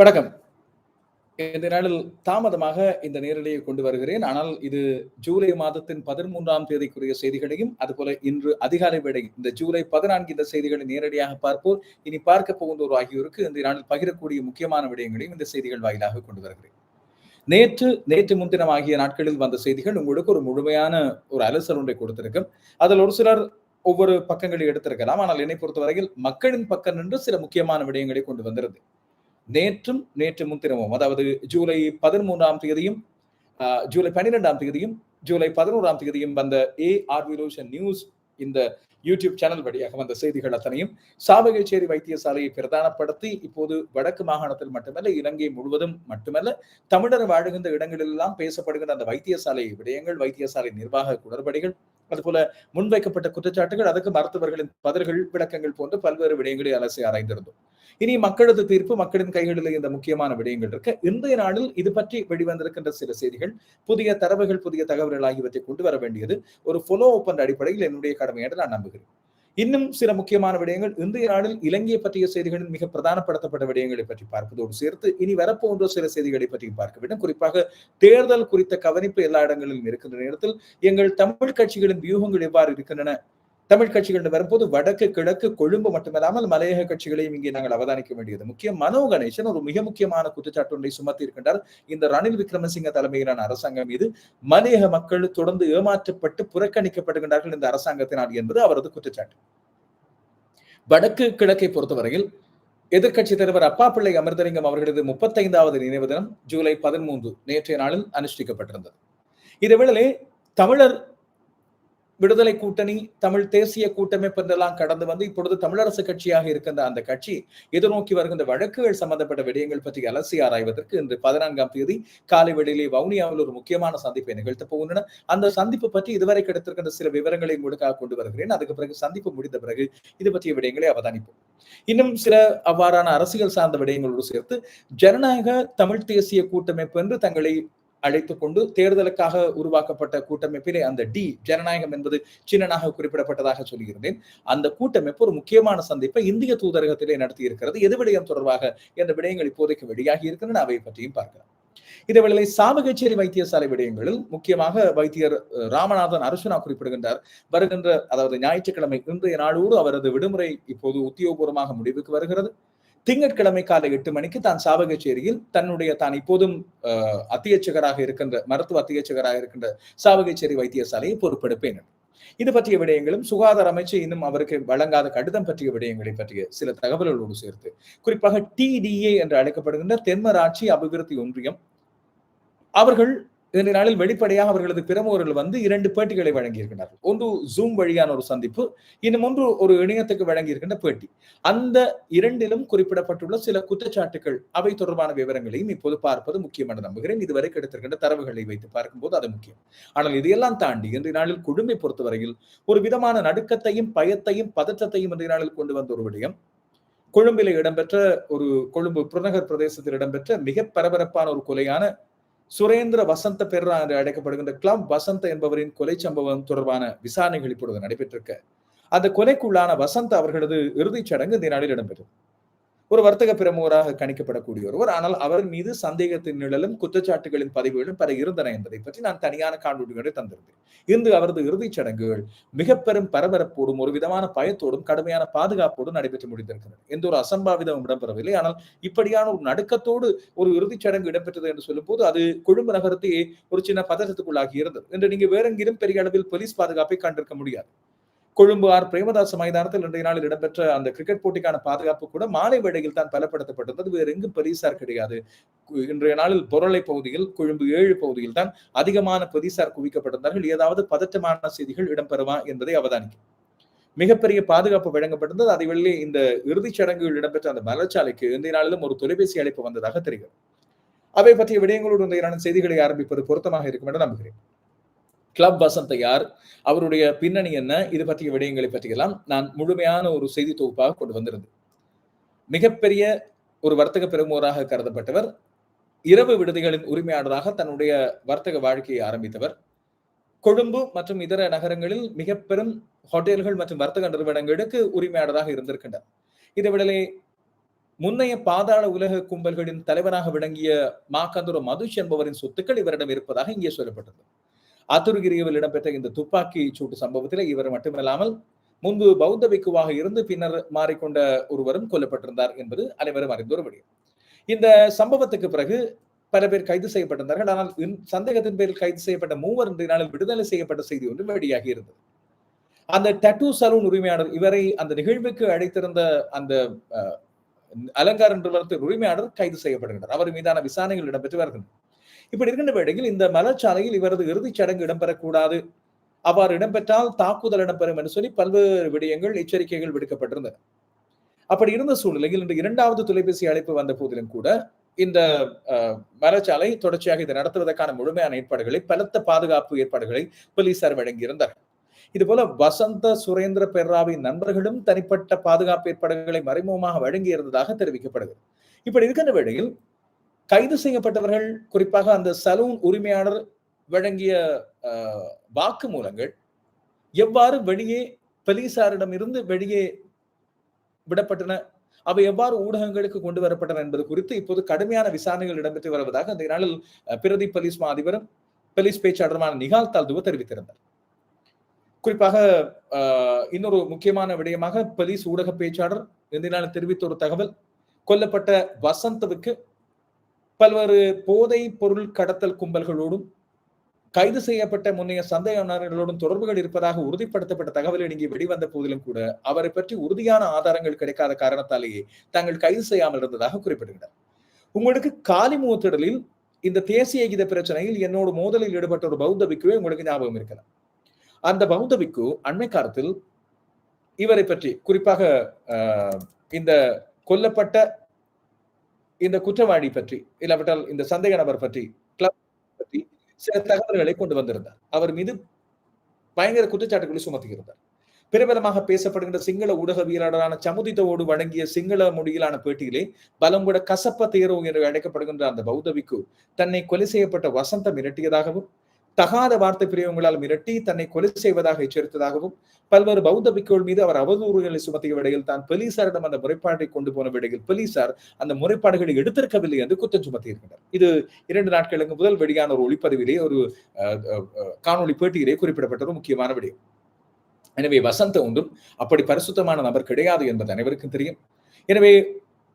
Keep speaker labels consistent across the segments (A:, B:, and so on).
A: வணக்கம். இந்த நாளில் தாமதமாக இந்த நேரலையை கொண்டு வருகிறேன். ஆனால் இது ஜூலை மாதத்தின் பதிமூன்றாம் தேதிக்குரிய செய்திகளையும் அதுபோல இன்று அதிகாலை வேளை இந்த ஜூலை பதினான்கு இந்த செய்திகளை நேரடியாக பார்ப்போர். இனி பார்க்க போகின்றோர் ஆகியோருக்கு இந்த நாளில் பகிரக்கூடிய முக்கியமான விடயங்களையும் இந்த செய்திகள் வாயிலாக கொண்டு வருகிறேன். நேற்று நேற்று முன்தினம் ஆகிய நாட்களில் வந்த செய்திகள் உங்களுக்கு ஒரு முழுமையான ஒரு அலசல் ஒன்றை கொடுத்திருக்கும். அதில் ஒரு சிலர் ஒவ்வொரு பக்கங்களை எடுத்திருக்கலாம். ஆனால் என்னை பொறுத்தவரையில் மக்களின் பக்கம் நின்று சில முக்கியமான விடயங்களை கொண்டு வந்திருந்தேன். நேற்றும் நேற்று முன்தினமும் அதாவது ஜூலை பதிமூன்றாம் தேதியும் ஜூலை பன்னிரெண்டாம் தேதியும் ஜூலை பதினோராம் தேதியும் வந்த ஏ ஆர்விலூஷன் நியூஸ் இந்த யூடியூப் சேனல் வழியாக வந்த செய்திகள் அத்தனையும் சாவகச்சேரி வைத்தியசாலையை பிரதானப்படுத்தி இப்போது வடக்கு மாகாணத்தில் மட்டுமல்ல இலங்கை முழுவதும் மட்டுமல்ல தமிழர் வாழுகின்ற இடங்களிலெல்லாம் பேசப்படுகின்ற அந்த வைத்தியசாலை விடயங்கள் வைத்தியசாலை நிர்வாக குளறுபடிகள் அதுபோல முன்வைக்கப்பட்ட குற்றச்சாட்டுகள் அதுக்கு மருத்துவர்களின் பதில்கள் விளக்கங்கள் போன்ற பல்வேறு விடயங்களை அலசி ஆராய்ந்திருந்தோம். இனி மக்களது தீர்ப்பு மக்களின் கைகளில் இந்த முக்கியமான விடயங்கள் இருக்கு. இன்றைய நாளில் இது பற்றி வெளிவந்திருக்கின்ற சில செய்திகள் புதிய தரவுகள் புதிய தகவல்கள் ஆகியவற்றை கொண்டு வர வேண்டியது ஒரு ஃபாலோ அப் அடிப்படையில் என்னுடைய கடமை என்று நான் நம்புகிறேன். இன்னும் சில முக்கியமான விடயங்கள். இந்திய நாளில் இலங்கை பற்றிய செய்திகளில் மிக பிரதானப்படுத்தப்பட்ட விடயங்களை பற்றி பார்ப்பதோடு சேர்த்து இனி வரப்போன்ற சில செய்திகளை பற்றி பார்க்க வேண்டும் குறிப்பாக தேர்தல் குறித்த கவனிப்பு எல்லா இடங்களிலும் இருக்கின்ற நேரத்தில் எங்கள் தமிழ் கட்சிகளின் வியூகங்கள் எவ்வாறு இருக்கின்றன? தமிழ் கட்சிகள் வரும்போது வடக்கு கிழக்கு கொழும்பு மட்டுமல்லாமல் மலையக கட்சிகளையும் இங்கே நாங்கள் அவதானிக்க வேண்டியது. முக்கியம் மனோ கணேசன் ஒரு மிக முக்கியமான குற்றச்சாட்டு ஒன்றை சுமத்தி இருக்கின்றார். இந்த ரணில் விக்ரமசிங்க தலைமையிலான அரசாங்கம் மீது மலையக மக்கள் தொடர்ந்து ஏமாற்றப்பட்டு புறக்கணிக்கப்படுகின்றார்கள் இந்த அரசாங்கத்தினால் என்பது அவரது குற்றச்சாட்டு வடக்கு கிழக்கை பொறுத்தவரையில் எதிர்கட்சி தலைவர் அப்பா பிள்ளை அமிர்தலிங்கம் அவர்களது முப்பத்தைந்தாவது நினைவு தினம் ஜூலை பதிமூன்று நேற்றைய நாளில் அனுஷ்டிக்கப்பட்டிருந்தது. இதேவேளை தமிழர் விடுதலை கூட்டணி தமிழ் தேசிய கூட்டமைப்பு என்றெல்லாம் கடந்து வந்து இப்பொழுது தமிழரசு கட்சியாக இருக்கின்ற அந்த கட்சி எதிர்நோக்கி வருகின்ற வழக்குகள் சம்பந்தப்பட்ட விடயங்கள் பற்றி அலசி ஆராய்வதற்கு இன்று பதினான்காம் தேதி காலை வெளியிலே வவுனியாவில் ஒரு முக்கியமான சந்திப்பை நிகழ்த்த போகின்றன. அந்த சந்திப்பு பற்றி இதுவரை கிடைத்திருக்கின்ற சில விவரங்களை உங்களுக்காக கொண்டு வருகிறேன். அதுக்கு பிறகு சந்திப்பு முடிந்த பிறகு இது பற்றிய விடயங்களை அவதானிப்போம். இன்னும் சில அவ்வாறான அரசியல் சார்ந்த விடயங்களோடு சேர்த்து ஜனநாயக தமிழ் தேசிய கூட்டமைப்பு என்று தங்களை அழைத்து கொண்டு தேர்தலுக்காக உருவாக்கப்பட்ட கூட்டமைப்பிலே அந்த டி ஜனநாயகம் என்பது சின்னனாக குறிப்பிடப்பட்டதாக சொல்லியிருந்தேன். அந்த கூட்டமைப்பு ஒரு முக்கியமான சந்திப்பை இந்திய தூதரகத்திலே நடத்தி இருக்கிறது எது விடயம் தொடர்பாக என்ற விடயங்கள் இப்போதைக்கு வெளியாகி இருக்கின்றன அவை பற்றியும் பார்க்கலாம். இதேவேளை சாமகச்சேரி வைத்தியசாலை விடயங்களில் முக்கியமாக வைத்தியர் ராமநாதன் அர்ஜுனா குறிப்பிடுகின்றார். வருகின்ற அதாவது ஞாயிற்றுக்கிழமை இன்றைய நாளோடு அவரது விடுமுறை இப்போது உத்தியோகபூர்வமாக முடிவுக்கு வருகிறது. திங்கட்கிழமை காலை எட்டு மணிக்கு தான் சாவகச்சேரியில் தன்னுடைய தான் இப்போதும் அத்தியட்சகராக இருக்கின்ற மருத்துவ அத்தியட்சகராக இருக்கின்ற சாவகச்சேரி வைத்தியசாலையை பொறுப்பெடுப்பேன். இது பற்றிய விடயங்களும் சுகாதார அமைச்சு இன்னும் அவருக்கு வழங்காத கடிதம் பற்றிய விடயங்களை பற்றிய சில தகவல்களோடு சேர்த்து குறிப்பாக டிடிஏ என்று அழைக்கப்படுகின்ற தென்மராட்சி அபிவிருத்தி ஒன்றியம் அவர்கள் இந்த நாளில் வெளிப்படையாக அவர்களது பிரமுகர்கள் வந்து இரண்டு பேட்டிகளை வழங்கியிருக்கிறார்கள் ஒன்று ஜூம் வழியான ஒரு சந்திப்பு இன்னும் ஒன்று ஒரு இணையத்துக்கு வழங்கியிருக்கின்ற பேட்டி. அந்த இரண்டிலும் குறிப்பிடப்பட்டுள்ள சில குற்றச்சாட்டுகள் அவை தொடர்பான விவரங்களையும் இப்போது பார்ப்பது முக்கியம் நம்புகிறேன். இதுவரை கிடைத்திருக்கின்ற தரவுகளை வைத்து பார்க்கும்போது அது முக்கியம். ஆனால் இதையெல்லாம் தாண்டி இன்றைய நாளில் குழுமை பொறுத்தவரையில் ஒரு விதமான நடுக்கத்தையும் பயத்தையும் பதற்றத்தையும் இன்றைய நாளில் கொண்டு வந்த ஒரு விடயம். கொழும்பில இடம்பெற்ற ஒரு கொழும்பு புறநகர் பிரதேசத்தில் இடம்பெற்ற மிக பரபரப்பான ஒரு கொலையான சுரேந்திர வசந்த பெர்ரா என்று அழைக்கப்படுகின்ற கிளம் வசந்த என்பவரின் கொலை சம்பவம் தொடர்பான விசாரணைகள் இப்பொழுது நடைபெற்றிருக்க. அந்த கொலைக்குள்ளான வசந்த் அவர்களது இறுதிச் சடங்கு இந்த நாளில் இடம்பெற்றது. ஒரு வர்த்தக பிரமுகராக கணிக்கப்படக்கூடிய ஒருவர் ஆனால் அவர் மீது சந்தேகத்தின் நிழலும் குற்றச்சாட்டுகளின் பதிவுகளும் பல இருந்தன என்பதை பற்றி நான் தனியான காணொலிகளை தந்திருந்தேன். இன்று அவரது இறுதிச் சடங்குகள் மிக பெரும் பரபரப்போடும் ஒரு விதமான பயத்தோடும் கடுமையான பாதுகாப்போடும் நடைபெற்று முடிந்திருக்கிறது. எந்த ஒரு அசம்பாவிதம் இடம்பெறவில்லை. ஆனால் இப்படியான ஒரு நடுக்கத்தோடு ஒரு இறுதிச் சடங்கு இடம்பெற்றது என்று சொல்லும் போது அது கொழும்பு நகரத்தையே ஒரு சின்ன பதற்றத்துக்குள்ளாகி இருந்தது. என்று நீங்க வேறெங்கிலும் பெரிய அளவில் போலீஸ் பாதுகாப்பை கண்டிருக்க முடியாது. கொழும்பு ஆர் பிரேமதாச மைதானத்தில் இன்றைய நாளில் இடம்பெற்ற அந்த கிரிக்கெட் போட்டிக்கான பாதுகாப்பு கூட மாலை வேளையில் தான் பலப்படுத்தப்பட்டிருந்தது. வேறு எங்கும் பெரிசார் கிடையாது. இன்றைய நாளில் பொருளை பகுதியில் கொழும்பு ஏழு பகுதியில் தான் அதிகமான பெரிசார் குவிக்கப்பட்டிருந்தார்கள். ஏதாவது பதற்றமான செய்திகள் இடம்பெறுமா என்பதை அவதானிக்கும். மிகப்பெரிய பாதுகாப்பு வழங்கப்பட்டிருந்தது. அதை வெளியே இந்த இறுதிச் சடங்குகள் இடம்பெற்ற அந்த மலர்ச்சாலைக்கு இன்றைய நாளிலும் ஒரு தொலைபேசி அழைப்பு வந்ததாக தெரிகிறது. அவை பற்றிய விடயங்களோடு இன்றைய செய்திகளை ஆரம்பிப்பது பொருத்தமாக இருக்கும் என்று நம்புகிறேன். கிளப் வசந்த யார்? அவருடைய பின்னணி என்ன? இது பற்றிய விடயங்களை பற்றியெல்லாம் நான் முழுமையான ஒரு செய்தி தொகுப்பாக கொண்டு வந்திருந்தேன். மிகப்பெரிய ஒரு வர்த்தக பெருமோராக கருதப்பட்டவர் இரவு விடுதிகளின் உரிமையாளராக தன்னுடைய வர்த்தக வாழ்க்கையை ஆரம்பித்தவர் கொழும்பு மற்றும் இதர நகரங்களில் மிக பெரும் ஹோட்டல்கள் மற்றும் வர்த்தக நிறுவனங்களுக்கு உரிமையாளராக இருந்திருக்கின்றார். இதை விடலே முன்னைய பாதாள உலக கும்பல்களின் தலைவராக விளங்கிய மாக்கந்துர மதுஷ் என்பவரின் சொத்துக்கள் இவரிடம் இருப்பதாக இங்கே சொல்லப்பட்டது. அத்துருகிரியவில் இடம்பெற்ற இந்த துப்பாக்கி சூட்டு சம்பவத்தில் இவர் மட்டுமில்லாமல் முன்பு பௌத்த பிக்குவாக இருந்து பின்னர் மாறிக்கொண்ட ஒருவரும் கொல்லப்பட்டிருந்தார் என்பது அனைவரும் அறிந்த ஒரு விடயம். இந்த சம்பவத்துக்கு பிறகு பல பேர் கைது செய்யப்பட்டிருந்தார்கள். ஆனால் சந்தேகத்தின் பேரில் கைது செய்யப்பட்ட மூவர் இன்றைய நாளில் விடுதலை செய்யப்பட்ட செய்தி ஒன்று வெளியாகி இருந்தது. அந்த டட்டு சலூன் உரிமையாளர் இவரை அந்த நிகழ்வுக்கு அழைத்திருந்த அந்த அலங்கார நிறுவனத்தின் உரிமையாளர் கைது செய்யப்படுகின்றார். அவர் மீதான விசாரணைகள் இடம்பெற்று வருகின்றன. இப்படி இருக்கின்ற வேளையில் இந்த மலச்சாலையில் இவரது இறுதிச் சடங்கு இடம்பெறக்கூடாது. அவ்வாறு இடம்பெற்றால் தாக்குதல் இடம்பெறும் என்று சொல்லி பல்வேறு விடயங்கள் எச்சரிக்கைகள் விடுக்கப்பட்டிருந்தன. அப்படி இருந்த சூழ்நிலையில் இன்று இரண்டாவது தொலைபேசி அழைப்பு வந்த போதிலும் கூட இந்த மரச்சாலை தொடர்ச்சியாக இதை நடத்துவதற்கான முழுமையான ஏற்பாடுகளை பலத்த பாதுகாப்பு ஏற்பாடுகளை போலீசார் வழங்கியிருந்தார்கள் இதுபோல வசந்த சுரேந்திர பெர்ராவின் நண்பர்களும் தனிப்பட்ட பாதுகாப்பு ஏற்பாடுகளை மறைமுகமாக வழங்கி இருந்ததாக தெரிவிக்கப்படுகிறது. இப்படி இருக்கின்ற வேளையில் கைது செய்யப்பட்டவர்கள் குறிப்பாக அந்த சலூன் உரிமையாளர் வழங்கிய வாக்கு மூலங்கள் எவ்வாறு வெளியே போலீசாரிடம் இருந்து வெளியே விடப்பட்டன அவை எவ்வாறு ஊடகங்களுக்கு கொண்டு வரப்பட்டன என்பது குறித்து இப்போது கடுமையான விசாரணைகள் இடம்பெற்று வருவதாக அந்த நாளில் பிரதி போலீஸ் மா அதிபரும் போலீஸ் பேச்சாளருமான நிகால் தால்துவ தெரிவித்திருந்தார். குறிப்பாக இன்னொரு முக்கியமான விடயமாக போலீஸ் ஊடக பேச்சாளர் இந்த நாள் தெரிவித்த ஒரு தகவல் கொல்லப்பட்ட வசந்தவுக்கு பல்வேறு போதை பொருள் கடத்தல் கும்பல்களோடும் கைது செய்யப்பட்ட முன்னைய சந்தேகநர்களோடும் தொடர்புகள் இருப்பதாக உறுதிப்படுத்தப்பட்ட தகவல் இங்கே வெளிவந்த போதிலும் கூட அவரை பற்றி உறுதியான ஆதாரங்கள் கிடைக்காத காரணத்தாலேயே தாங்கள் கைது செய்யாமல் இருந்ததாக குறிப்பிடுகிறார். உங்களுக்கு காலி மூத்திடலில் இந்த தேசிய கீத பிரச்சனையில் என்னோடு மோதலில் ஈடுபட்ட ஒரு பௌத்த பிக்குவே உங்களுக்கு ஞாபகம் இருக்கலாம் அந்த பௌத்த பிக்கு அண்மை காலத்தில் இவரை பற்றி குறிப்பாக இந்த கொல்லப்பட்ட இந்த குற்றவாளி பற்றி இல்லாவிட்டால் இந்த சந்தேக நபர் பற்றி கிளப் பற்றி சில தகவல்களை கொண்டு வந்திருந்தார். அவர் மீது பயங்கர குற்றச்சாட்டுகளை சுமத்துகிறார் பிரபலமாக பேசப்படுகின்ற சிங்கள ஊடகவியலாளரான சமுதித்தவோடு வழங்கிய சிங்கள மொழியிலான பேட்டியிலே பலம் கூட கசப்ப தேரோ என்று அழைக்கப்படுகின்ற அந்த பௌத்தவிக்கு தன்னை கொலை செய்யப்பட்ட வசந்தம் மிரட்டியதாகவும் தகாத வார்த்தை பிரியவங்களால் மிரட்டி தன்னை கொலை செய்வதாக எச்சரித்ததாகவும் பல்வேறு பௌத்த பிக்கோள் மீது அவர் அவதூறுகளை சுமத்திய விடையில் தான் போலீசாரிடம் அந்த முறைப்பாட்டை கொண்டு போன விடையில் போலீசார் அந்த முறைப்பாடுகளை எடுத்திருக்கவில்லை என்று குற்றம் சுமத்தியிருக்கிறார். இது இரண்டு நாட்களுக்கு முதல் வெளியான ஒரு ஒளிப்பதிவிலே ஒரு காணொலி பேட்டியிலே குறிப்பிடப்பட்ட ஒரு முக்கியமான விடயம். எனவே வசந்த ஒன்றும் அப்படி பரிசுத்தமான நபர் கிடையாது என்பது அனைவருக்கும் தெரியும். எனவே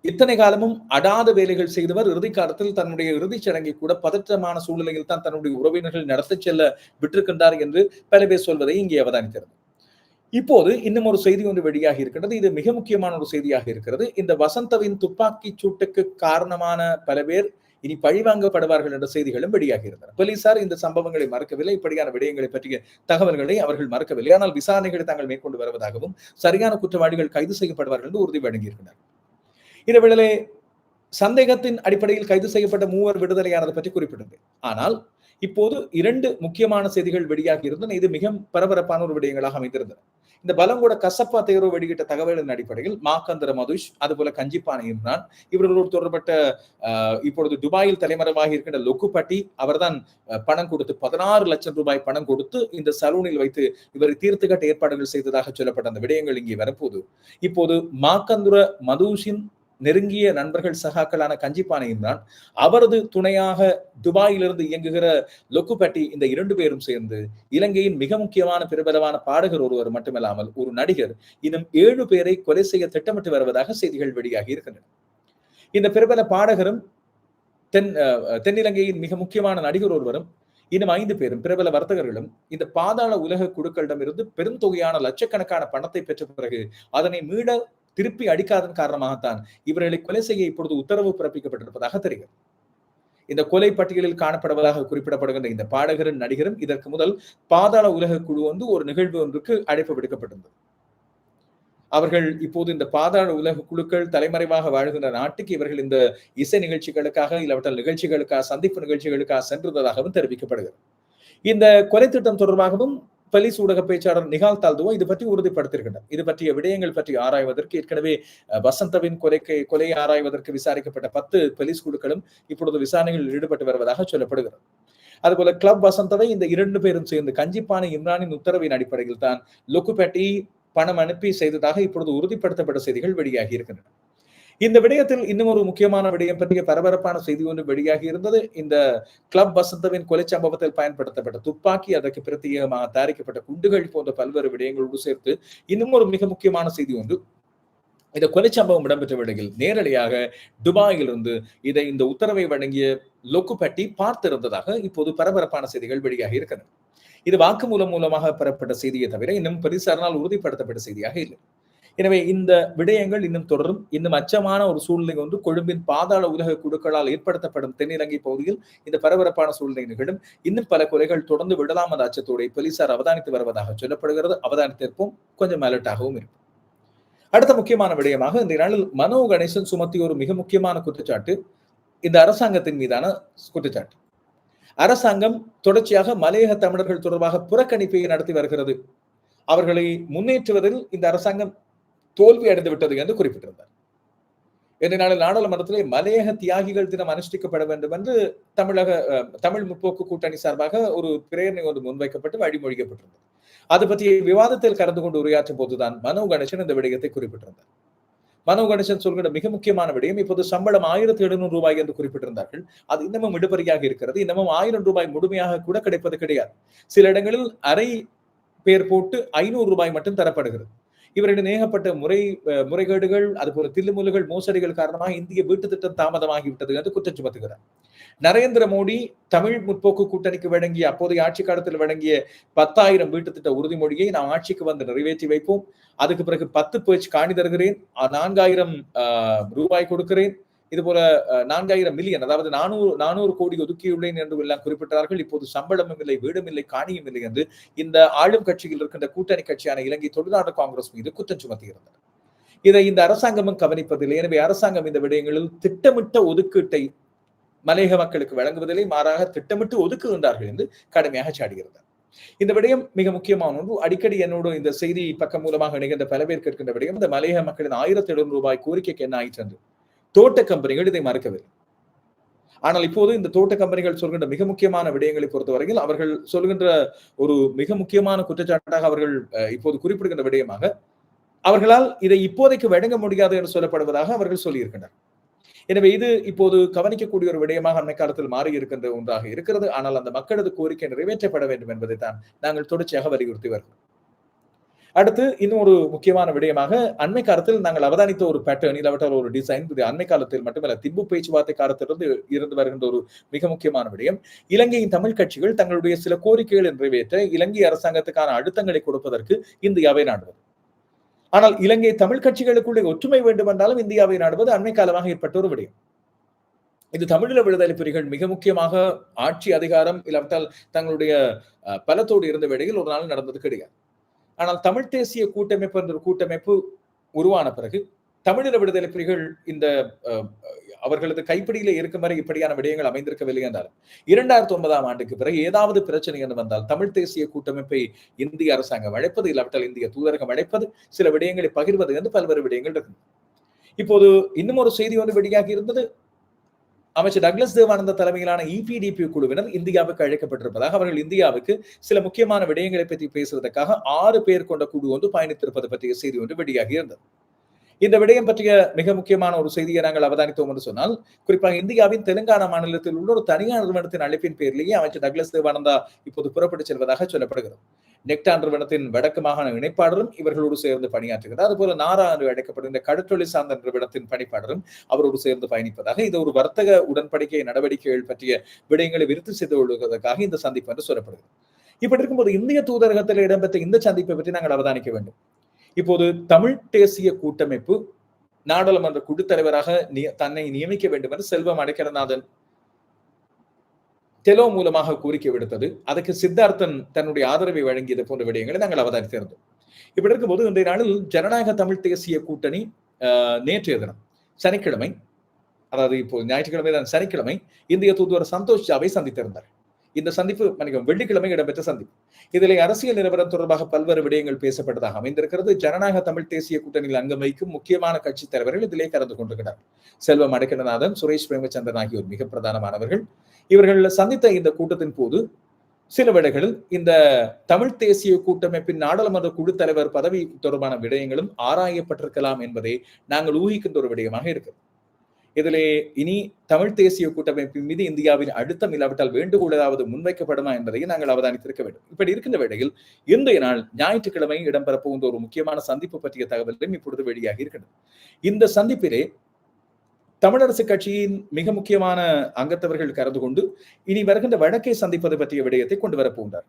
A: இத்தனை காலமும் அடாத வேலைகள் செய்தவர் இறுதி காலத்தில் தன்னுடைய இறுதிச் சடங்கை கூட பதற்றமான சூழ்நிலையில் தான் தன்னுடைய உறவினர்கள் நடத்தி செல்ல விட்டிருக்கின்றார் என்று பல பேர் சொல்வதை இங்கே அவதானிக்கிறது. இப்போது இன்னும் ஒரு செய்தி ஒன்று வெளியாகி இருக்கின்றது. இது மிக முக்கியமான ஒரு செய்தியாக இருக்கிறது. இந்த வசந்தவின் துப்பாக்கி சூட்டுக்கு காரணமான பல பேர் இனி பழிவாங்கப்படுவார்கள் என்ற செய்திகளும் வெளியாக இருந்தன. போலீசார் இந்த சம்பவங்களை மறக்கவில்லை. இப்படியான விடயங்களை பற்றிய தகவல்களை அவர்கள் மறக்கவில்லை. ஆனால் விசாரணைகளை தாங்கள் மேற்கொண்டு வருவதாகவும் சரியான குற்றவாளிகள் கைது செய்யப்படுவார்கள் என்று உறுதி வழங்கியிருக்கிறார்கள். இந்த சந்தேகத்தின் அடிப்படையில் கைது செய்யப்பட்ட மூவர் விடுதலையானது பற்றி குறிப்பிட்டது ஆனால் இப்போது இரண்டு முக்கியமான செய்திகள் வெளியாகி இருந்தன. இது மிக பரபரப்பான ஒரு விடயங்களாக அமைந்திருந்தன. இந்த பலங்கூட கசப்பா தேர்வு வெளியிட்ட தகவலின் அடிப்படையில் மாக்கந்தர மதுஷ் அதுபோல கஞ்சிப்பான இம்ரான் இவர்களோடு தொடர்பட்ட இப்பொழுது துபாயில் தலைமறைவாகி இருக்கின்ற லொக்குப்பட்டி அவர்தான் பணம் கொடுத்து பதினாறு லட்சம் ரூபாய் பணம் கொடுத்து இந்த சலூனில் வைத்து இவரை தீர்த்துக்கட்ட ஏற்பாடுகள் செய்ததாக சொல்லப்பட்ட அந்த விடயங்கள் இங்கே வரப்போது இப்போது மாக்கந்துர மதுஷின் நெருங்கிய நண்பர்கள் சகாக்களான கஞ்சிப்பானையும் தான். அவரது துணையாக துபாயிலிருந்து இயங்குகிற லொக்குபட்டி இந்த இரண்டு பேரும் சேர்ந்து இலங்கையின் மிக முக்கியமான பிரபலமான பாடகர் ஒருவர் மட்டுமல்லாமல் ஒரு நடிகர் இன்னும் ஏழு பேரை கொலை செய்ய திட்டமிட்டு வருவதாக செய்திகள் வெளியாகி இருக்கின்றன. இந்த பிரபல பாடகரும் தென் தென்னிலங்கையின் மிக முக்கியமான நடிகர் ஒருவரும் இன்னும் ஐந்து பேரும் பிரபல வர்த்தகர்களும் இந்த பாதாள உலக குழுக்களிடமிருந்து இருந்து பெருந்தொகையான லட்சக்கணக்கான பணத்தை பெற்ற பிறகு அதனை மீள திருப்பி அடிக்காதன் காரணமாகத்தான் இவர்களை கொலை செய்ய இப்பொழுது உத்தரவு பிறப்பிக்கப்பட்டிருப்பதாக தெரிகிறது. இந்த கொலை பட்டியலில் காணப்படுவதாக குறிப்பிடப்படுகின்ற இந்த பாடகரும் நடிகரும் இதற்கு முதல் பாதாள உலக குழு வந்து ஒரு நிகழ்வு ஒன்றுக்கு அழைப்பு விடுக்கப்பட்டிருந்தது. அவர்கள் இப்போது இந்த பாதாள உலக குழுக்கள் தலைமறைவாக வாழ்கின்ற நாட்டுக்கு இவர்கள் இந்த இசை நிகழ்ச்சிகளுக்காக இல்லாவற்றால் நிகழ்ச்சிகளுக்காக சந்திப்பு நிகழ்ச்சிகளுக்காக சென்றதாகவும் தெரிவிக்கப்படுகிறது. இந்த கொலை திட்டம் தொடர்பாகவும் பலிஸ் ஊடக பேச்சாளர் நிகால் தால்துவோ இது பற்றி உறுதிப்படுத்தியிருக்கின்றனர் இது பற்றிய விடயங்கள் பற்றி ஆராய்வதற்கு ஏற்கனவே வசந்தவின் கொலைக்கு கொலையை ஆராய்வதற்கு விசாரிக்கப்பட்ட பத்து பலிஸ் குழுக்களும் இப்பொழுது விசாரணைகளில் ஈடுபட்டு வருவதாக சொல்லப்படுகிறது. அதுபோல கிளப் வசந்தவை இந்த இரண்டு பேரும் சேர்ந்து கஞ்சிப்பான இம்ரானின் உத்தரவின் அடிப்படையில் தான் லொக்குபேட்டி பணம் அனுப்பி செய்ததாக இப்பொழுது உறுதிப்படுத்தப்பட்ட செய்திகள் வெளியாகி இருக்கின்றன. இந்த விடயத்தில் இன்னும் ஒரு முக்கியமான விடயம் பற்றிய பரபரப்பான செய்தி ஒன்று வெளியாகி இருந்தது. இந்த கிளப் வசந்தவின் கொலை சம்பவத்தில் பயன்படுத்தப்பட்ட துப்பாக்கி அதற்கு பிரத்யேகமாக தயாரிக்கப்பட்ட குண்டுகள் போன்ற பல்வேறு விடயங்களோடு சேர்த்து இன்னும் ஒரு மிக முக்கியமான செய்தி ஒன்று. இந்த கொலை சம்பவம் இடம்பெற்ற விடையில் நேரடியாக துபாயிலிருந்து இதை இந்த உத்தரவை வழங்கிய லொக்குப்பட்டி பார்த்திருந்ததாக இப்போது பரபரப்பான செய்திகள் வெளியாகி இருக்கிறது இது வாக்குமூலம் மூலமாக பெறப்பட்ட செய்தியை தவிர இன்னும் பெரிசாரனால் உறுதிப்படுத்தப்பட்ட செய்தியாக இல்லை. எனவே இந்த விடயங்கள் இன்னும் தொடரும். இன்னும் அச்சமான ஒரு சூழ்நிலை ஒன்று கொழும்பின் பாதாள உலக குழுக்களால் ஏற்படுத்தப்படும் தென்னிலங்கை பகுதியில் இந்த பரபரப்பான சூழ்நிலை நிகழும். இன்னும் பல கொலைகள் தொடர்ந்து விடலாம் என்ற அச்சத்தோடு போலீசார் அவதானித்து வருவதாக சொல்லப்படுகிறது. அவதானித்திருப்போம் கொஞ்சம் அலர்ட்டாகவும் இருக்கும் அடுத்த முக்கியமான விடயமாக இந்த நாளில் மனோ கணேசன் சுமத்திய ஒரு மிக முக்கியமான குற்றச்சாட்டு. இந்த அரசாங்கத்தின் மீதான குற்றச்சாட்டு. அரசாங்கம் தொடர்ச்சியாக மலையக தமிழர்கள் தொடர்பாக புறக்கணிப்பை நடத்தி வருகிறது. அவர்களை முன்னேற்றுவதில் இந்த அரசாங்கம் தோல்வி அடைந்து விட்டது என்று குறிப்பிட்டிருந்தார். இன்றைய நாளில் நாடாளுமன்றத்திலே மலையக தியாகிகள் தினம் அனுஷ்டிக்கப்பட வேண்டும் என்று தமிழக தமிழ் முற்போக்கு கூட்டணி சார்பாக ஒரு பிரேரணை ஒன்று முன்வைக்கப்பட்டு வழிமொழிக்கப்பட்டிருந்தது. அது பற்றிய விவாதத்தில் கலந்து கொண்டு உரையாற்றும் போதுதான் மனோ கணேசன் இந்த விடயத்தை குறிப்பிட்டிருந்தார். மனோ கணேசன் சொல்கிற மிக முக்கியமான விடயம் இப்போது சம்பளம் ஆயிரத்தி எழுநூறு ரூபாய் என்று குறிப்பிட்டிருந்தார்கள். அது இன்னமும் இடுபறியாக இருக்கிறது. இன்னமும் ஆயிரம் ரூபாய் முழுமையாக கூட கிடைப்பது கிடையாது. சில இடங்களில் அரை பேர் போட்டு ஐநூறு ரூபாய் மட்டும் தரப்படுகிறது. இவரிடம் ஏகப்பட்ட முறை முறைகேடுகள் அதுபோல தில்லுமுல்லுகள் மோசடிகள் காரணமாக இந்திய வீட்டு திட்டம் தாமதமாகிவிட்டது என்று குற்றம் சுமத்துகிறார். நரேந்திர மோடி தமிழ் முற்போக்கு கூட்டணிக்கு வழங்கிய அப்போதைய ஆட்சி காலத்தில் வழங்கிய பத்தாயிரம் வீட்டு திட்ட உறுதிமொழியை நாம் ஆட்சிக்கு வந்து நிறைவேற்றி வைப்போம். அதுக்கு பிறகு பத்து பேச்சு காணி தருகிறேன். நான்காயிரம் ரூபாய் கொடுக்கிறேன். இது போல நான்காயிரம் மில்லியன் அதாவது நானூறு நானூறு கோடி ஒதுக்கியுள்ளேன் என்று எல்லாம் குறிப்பிட்டார்கள். இப்போது சம்பளமும் இல்லை வீடும் இல்லை காணியும் இல்லை என்று இந்த ஆளும் கட்சியில் இருக்கின்ற கூட்டணி கட்சியான இலங்கை தொழிலாளர் காங்கிரஸ் மீது குற்றம் சுமத்தியிருந்தனர். இதை இந்த அரசாங்கமும் கவனிப்பதில்லை. எனவே அரசாங்கம் இந்த விடயங்களில் திட்டமிட்ட ஒதுக்கீட்டை மலையக மக்களுக்கு வழங்குவதில்லை. மாறாக திட்டமிட்டு ஒதுக்குகின்றார்கள் என்று கடுமையாக சாடுகிறது இந்த விடயம் மிக முக்கியமான ஒன்று. அடிக்கடி என்னோடு இந்த செய்தி பக்கம் மூலமாக இணைகின்ற பல பேர் கேட்கின்ற விடயம் இந்த மலையக மக்களின் ஆயிரத்தி எழுநூறு ரூபாய் கோரிக்கைக்கு என்ன ஆயிற்று தோட்ட கம்பெனிகள் இதை மறக்கவில்லை. ஆனால் இப்போது இந்த தோட்ட கம்பெனிகள் சொல்கின்ற மிக முக்கியமான விடயங்களை பொறுத்தவரையில் அவர்கள் சொல்கின்ற ஒரு மிக முக்கியமான குற்றச்சாட்டாக அவர்கள் இப்போது குறிப்பிடுகின்ற விடயமாக அவர்களால் இதை இப்போதைக்கு வழங்க முடியாது என்று சொல்லப்படுவதாக அவர்கள் சொல்லியிருக்கின்றனர். எனவே இது இப்போது கவனிக்கக்கூடிய ஒரு விடயமாக அண்மை காலத்தில் மாறி இருக்கின்ற ஒன்றாக இருக்கிறது. ஆனால் அந்த மக்களது கோரிக்கை நிறைவேற்றப்பட வேண்டும் என்பதை தான் நாங்கள் தொடர்ச்சியாக வலியுறுத்தி வருகிறோம். அடுத்து இன்னும் ஒரு முக்கியமான விடயமாக அண்மை காலத்தில் நாங்கள் அவதானித்த ஒரு பேட்டர்ன் இல்லாவிட்டால் ஒரு டிசைன் இது அண்மை காலத்தில் மட்டுமல்ல திப்பு பேச்சுவார்த்தை காலத்திலிருந்து இருந்து வருகின்ற ஒரு மிக முக்கியமான விடயம். இலங்கையின் தமிழ் கட்சிகள் தங்களுடைய சில கோரிக்கைகளை நிறைவேற்ற இலங்கை அரசாங்கத்துக்கான அழுத்தங்களை கொடுப்பதற்கு இந்தியாவை நாடுவது. ஆனால் இலங்கை தமிழ் கட்சிகளுக்குள்ளே ஒற்றுமை வேண்டும் என்றாலும் இந்தியாவை நாடுவது அண்மை காலமாக ஏற்பட்ட ஒரு விடயம். இது தமிழீழ விடுதலை புலிகள் மிக முக்கியமாக ஆட்சி அதிகாரம் இல்லாவிட்டால் தங்களுடைய பலத்தோடு இருந்த வேளையில் ஒரு நாள் நடந்தது கிடையாது. ஆனால் தமிழ் தேசிய கூட்டமைப்பு என்ற ஒரு கூட்டமைப்பு உருவான பிறகு தமிழர் விடுதலை புலிகள் இந்த அவர்களது கைப்பிடியில இருக்கும் வரை இப்படியான விடயங்கள் அமைந்திருக்கவில்லை என்றாலும் இரண்டாயிரத்தி ஒன்பதாம் ஆண்டுக்கு பிறகு ஏதாவது பிரச்சனை என்று வந்தால் தமிழ் தேசிய கூட்டமைப்பை இந்திய அரசாங்கம் அழைப்பது இல்லாவிட்டால் இந்திய தூதரகம் அழைப்பது சில விடயங்களை பகிர்வது என்று பல்வேறு விடயங்கள் இருக்கு இப்போது இன்னும் ஒரு செய்தி ஒன்று வெளியாகி இருந்தது. அமைச்சர் டக்ளஸ் தேவானந்த தலைமையிலான இபிடிபி குழுவினர் இந்தியாவுக்கு அழைக்கப்பட்டிருப்பதாக அவர்கள் இந்தியாவுக்கு சில முக்கியமான விடயங்களை பற்றி பேசுவதற்காக ஆறு பேர் கொண்ட குழு ஒன்று பயணித்திருப்பது பற்றிய செய்தி ஒன்று வெளியாகி இருந்தது. இந்த விடயம் பற்றிய மிக முக்கியமான ஒரு செய்தியை நாங்கள் அவதானித்தோம் என்று சொன்னால் குறிப்பாக இந்தியாவின் தெலுங்கானா மாநிலத்தில் உள்ள ஒரு தனியார் நிறுவனத்தின் அழைப்பின் பேரிலேயே அமைச்சர் டக்ளஸ் தேவானந்தா இப்போது புறப்பட்டு செல்வதாக சொல்லப்படுகிறது. நெக்டா நிறுவனத்தின் வடக்கு மாகாண இணைப்பாளரும் இவர்களோடு சேர்ந்து பணியாற்றுகிறார். அதுபோல நாரா என்று அழைக்கப்படுகின்ற கடற்றொழில் சார்ந்த நிறுவனத்தின் பணிப்பாளரும் அவரோடு சேர்ந்து பயணிப்பதாக இது ஒரு வர்த்தக உடன்படிக்கை நடவடிக்கைகள் பற்றிய விடயங்களை விருத்தி செய்து கொள்வதற்காக இந்த சந்திப்பு என்று சொல்லப்படுகிறது. இப்படி இருக்கும்போது இந்திய தூதரகத்தில் இடம்பெற்ற இந்த சந்திப்பை பற்றி நாங்கள் அவதானிக்க வேண்டும். இப்போது தமிழ் தேசிய கூட்டமைப்பு நாடாளுமன்ற குழு தலைவராக தன்னை நியமிக்க வேண்டும் என்று செல்வம் அடைக்கலநாதன் டெலோ மூலமாக கோரிக்கை விடுத்தது. அதுக்கு சித்தார்த்தன் தன்னுடைய ஆதரவை வழங்கியது போன்ற விடயங்களை நாங்கள் அவதானித்திருந்தோம். இப்படி இருக்கும்போது இன்றைய நாளில் ஜனநாயக தமிழ் தேசிய கூட்டணி நேற்றைய தினம் சனிக்கிழமை அதாவது இப்போ ஞாயிற்றுக்கிழமை தான் சனிக்கிழமை இந்திய தூதுவர் சந்தோஷ் ஜாவை சந்தித்திருந்தார். இந்த சந்திப்பு மன்னிக்கும் வெள்ளிக்கிழமை இடம்பெற்ற சந்திப்பு. இதில் அரசியல் நிலவரம் தொடர்பாக பல்வேறு விடயங்கள் பேசப்பட்டதாக அமைந்திருக்கிறது. ஜனநாயக தமிழ் தேசிய கூட்டணியில் அங்கம் வைக்கும் முக்கியமான கட்சி தலைவர்கள் இதிலே கலந்து கொண்டிருக்கிறார் செல்வம் அடைக்கலநாதன் சுரேஷ் பிரேமச்சந்திரன் ஆகியோர் மிக பிரதானமானவர்கள். இவர்கள் சந்தித்த இந்த கூட்டத்தின் போது சில வேளைகளில் இந்த தமிழ் தேசிய கூட்டமைப்பின் நாடாளுமன்ற குழு தலைவர் பதவி தொடர்பான விடயங்களும் ஆராயப்பட்டிருக்கலாம் என்பதை நாங்கள் ஊகிக்கின்ற ஒரு விடயமாக இருக்கு இதிலே இனி தமிழ் தேசிய கூட்டமைப்பின் மீது இந்தியாவின் அழுத்தம் இல்லாவிட்டால் வேண்டுகோள் ஏதாவது முன்வைக்கப்படுமா என்பதையும் நாங்கள் அவதானித்திருக்க வேண்டும். இப்படி இருக்கின்ற வேளையில் இன்றைய நாள் ஞாயிற்றுக்கிழமை இடம்பெற போகின்ற ஒரு முக்கியமான சந்திப்பு பற்றிய தகவலும் இப்பொழுது வெளியாகி இருக்கிறது இந்த சந்திப்பிலே தமிழரசு கட்சியின் மிக முக்கியமான அங்கத்தவர்கள் கலந்து கொண்டு இனி வருகின்ற வழக்கை சந்திப்பது பற்றிய விடயத்தை கொண்டு வரப்போகிறார்